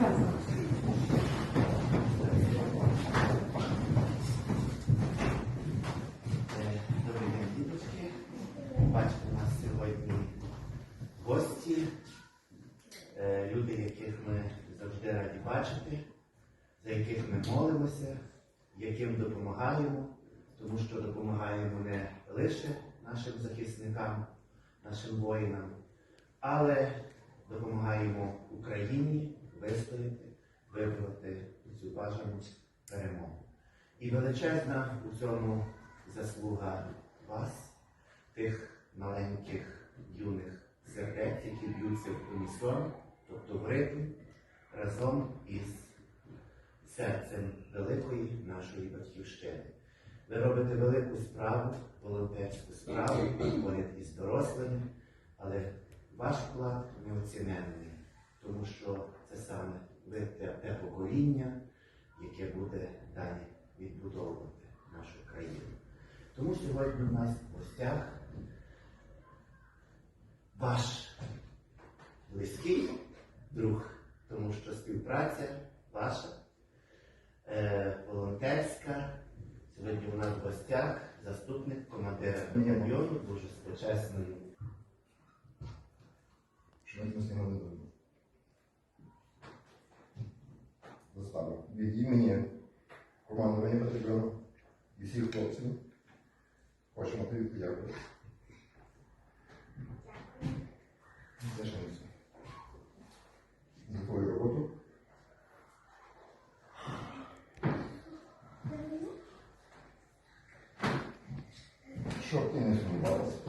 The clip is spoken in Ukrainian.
Добрий день, діточки. Бачите, нас сьогодні гості, е, люди, яких ми завжди раді бачити, за яких ми молимося, яким допомагаємо, тому що допомагаємо не лише нашим захисникам, нашим воїнам, але допомагаємо Україні вистояти, вибороти цю бажану перемогу. І величезна у цьому заслуга вас, тих маленьких юних сердець, які б'ються в унісон, тобто в ритм, разом із серцем великої нашої батьківщини. Ви робите велику справу, волонтерську справу, поряд із дорослими, але ваш вклад неоціненний, тому що це саме ви те, те покоління, яке буде далі відбудовувати нашу країну. Тому сьогодні у нас в гостях ваш близький друг, тому що співпраця ваша е, волонтерська. Сьогодні у нас в гостях заступник командира батальйону, дуже почесний Шановні Від імені командування батальйону і всіх хлопців хочемо тобі подякувати. За твою роботу. Щоб ти не сумнівалася.